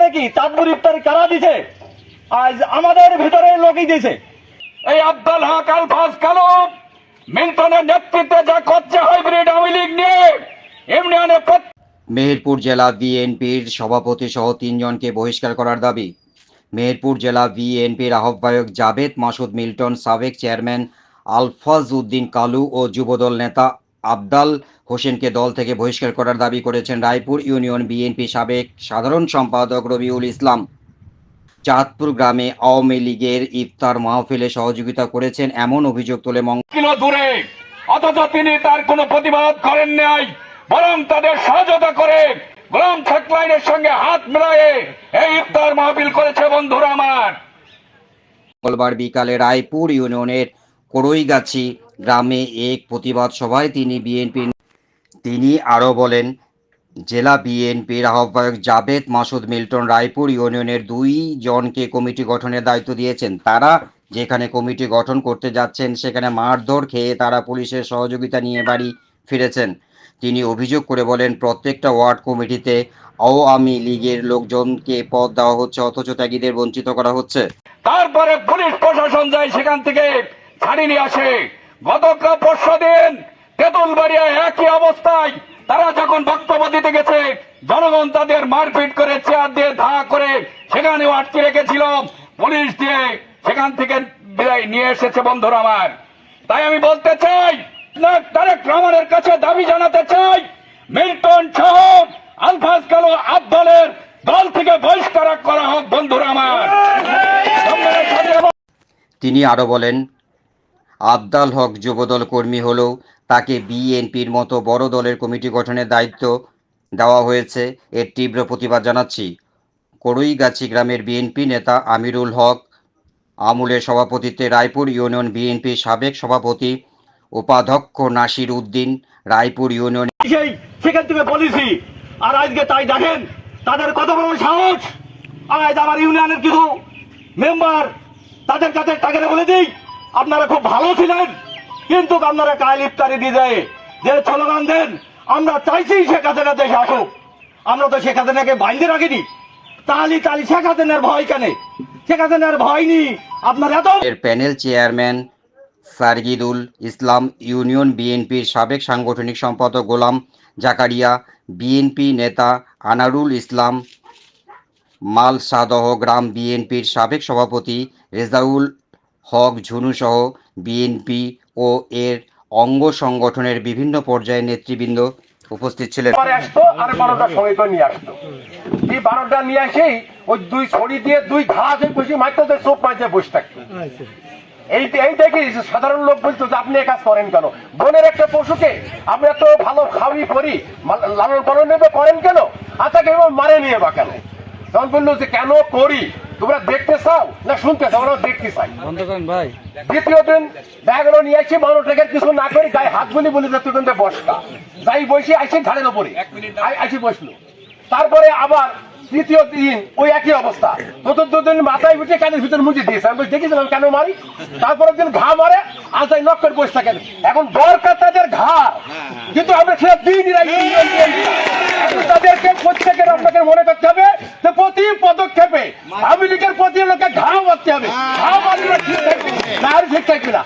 মানে কি? চাঁদপুর ইফতারি কারা দিছে? আজ আমাদের ভিতরে লোকই দিছে। এই আব্দুল হক আলফাজ কালো মিল্টনের নেতৃত্বে যা করছে হাইব্রিড আওয়ামী লীগ নিয়ে এমনি অনেক মেহেরপুর জেলা বিএনপির সভাপতি সহ তিনজনকে বহিষ্কার করার দাবি। মেহেরপুর জেলা বিএনপির আহ্বায়ক জাভেদ মাসুদ মিল্টন, সাবেক চেয়ারম্যান আলফাজ উদ্দিন কালু ও যুবদল নেতা আবদাল হোসেনকে দল থেকে বহিষ্কার করার দাবি করেছেন রায়পুর ইউনিয়ন বিএনপি সাবেক সাধারণ সম্পাদক রবিউল ইসলাম। চাঁদপুর গ্রামে আওয়ামী লীগের ইফতার মাহফিলে সহযোগিতা করেছেন এমন অভিযোগ তোলে দূরে অথচ তিনি তার কোনো প্রতিবাদ করেন নাই বরং তাদের সহযোগিতা করে গোলাম ঠাকলাইনের সঙ্গে হাত মেলায়ে এই ইফতার মাহফিল করেছে বন্ধুরা আমার। মঙ্গলবার বিকালে রায়পুর ইউনিয়নের করইগাছি গ্রামে এক প্রতিবাদ সভায় তিনি বিএনপির তিনি আরও বলেন, জেলা বিএনপির আহ্বায়ক জাবেদ মাসুদ মিল্টন রায়পুর ইউনিয়নের দুই জনকে কমিটি গঠনের দায়িত্ব দিয়েছেন। তারা যেখানে কমিটি গঠন করতে যাচ্ছেন, সেখানে মারধর খেয়ে তারা পুলিশের সহযোগিতা নিয়ে বাড়ি ফিরেছেন। তিনি অভিযোগ করে বলেন, প্রত্যেকটা ওয়ার্ড কমিটিতে আওয়ামী লীগের লোকজনকে পদ দেওয়া হচ্ছে, অথচ ত্যাগীদের বঞ্চিত করা হচ্ছে। তারপরে পুলিশ প্রশাসন যায় সেখান থেকে ছাড়ি নিয়ে আসে। গতকাল পরশু দিন তেঁতুলবাড়িয়া একই অবস্থায় তারা যখন বক্তব্য দিতে গেছে, জনগণ তাদের মারপিট করে চেয়ার দিয়ে ধা করে সেখানেও আটকে রেখেছিল। পুলিশ দিয়ে সেখান থেকে বিদায় নিয়ে এসেছে বন্ধুরা আমার। তাই আমি বলতে চাই তারেক রহমানের কাছে দাবি জানাতে চাই, মিল্টন সহ আলফাজ কালো আব্বালের দল থেকে বহিষ্কার করা হোক বন্ধুরা আমার। তিনি আরও বলেন আবদাল হক যুবদল কর্মী হলেও তাকে বিএনপির মতো বড় দলের কমিটি গঠনের দায়িত্ব দেওয়া হয়েছে, এর তীব্র প্রতিবাদ জানাচ্ছি। করইগাছি গ্রামের বিএনপি নেতা আমিরুল হক, আমুলের সভাপতিত্বে রায়পুর ইউনিয়ন বিএনপির সাবেক সভাপতি উপাধ্যক্ষ নাসির উদ্দিন, রায়পুর ইউনিয়ন সেখান থেকে বলেছি, আর আজকে তাই দেখেন, তাদের কত বড় সাহস। আজ আমার ইউনিয়নের কিছু মেম্বার তাদের কাছে তাকে বলে দিই আপনারা খুব ভালো ছিলেন। কিন্তু আপনারা কাল ইফতারি দিয়ে দেয় যে স্লোগান দেন, আমরা চাইছি শেখ হাসিনা দেশে আসুক। আমরা তো শেখ হাসিনাকে বাইন্দে রাখিনি। তালি তালি শেখ হাসিনার ভয় কেন? শেখ হাসিনার ভয় নি আপনার এত এর panel chairman Sargidul Islam union বিএনপির সাবেক সাংগঠনিক সম্পাদক গোলাম জাকারিয়া, বিএনপি নেতা আনারুল ইসলাম, মালসাদহ গ্রাম বিএনপির সাবেক সভাপতি রেজাউল হক ঝুনুসহ বিএনপি ও এর অঙ্গ সংগঠনের বিভিন্ন পর্যায়ের নেতৃবৃন্দ উপস্থিত ছিলেন। আসতো আর বারোটা করে নিয়ে আসতো। এই বারোটা নিয়ে আসেই ওই দুই ছড়ি দিয়ে দুই ঘাস বসে মারতে চোখ মাঝে বসে থাকতো। এই এই দেখি সাধারণ লোক বলতো যে আপনি এ কাজ করেন কেন? বনের একটা পশুকে আপনি এত ভালো খাওয়ি করি লালন পালন নেবে করেন কেন? আচ্ছা কেন মারে নিয়ে বা কেন? তখন বলল যে কেন করি? তোমরা দেখতে চাও না শুনতে চাও? আমরা দেখতে চাই। ভাই। দ্বিতীয় দিন ব্যাগগুলো নিয়ে আসি বারো টাকার কিছু না করে গায়ে হাত বলি বলে যাতে কিন্তু বসকা। যাই বসে আসি ঘাড়ের ওপরে। আই- আসি বসল। তারপরে আবার তৃতীয় দিন ওই একই অবস্থা। চতুর্থ দিন মাথায় উঠে কানের ভিতরে মুজে দিয়েছে। আমি দেখেছিলাম কেন মারি? তারপরের দিন ঘা মারে আর তাই নক করে বসে থাকেন। এখন দরকার তাদের ঘা। কিন্তু আমরা সেটা দিই নি তাদেরকে প্রত্যেকের আপনাকে মনে করতে হবে প্রতি পদক্ষেপে আওয়ামী লীগের প্রতি লোকে ঘাও মারতে হবে। ঘাও মারলে ঠিক থাকবে। না আর ঠিক থাকবে না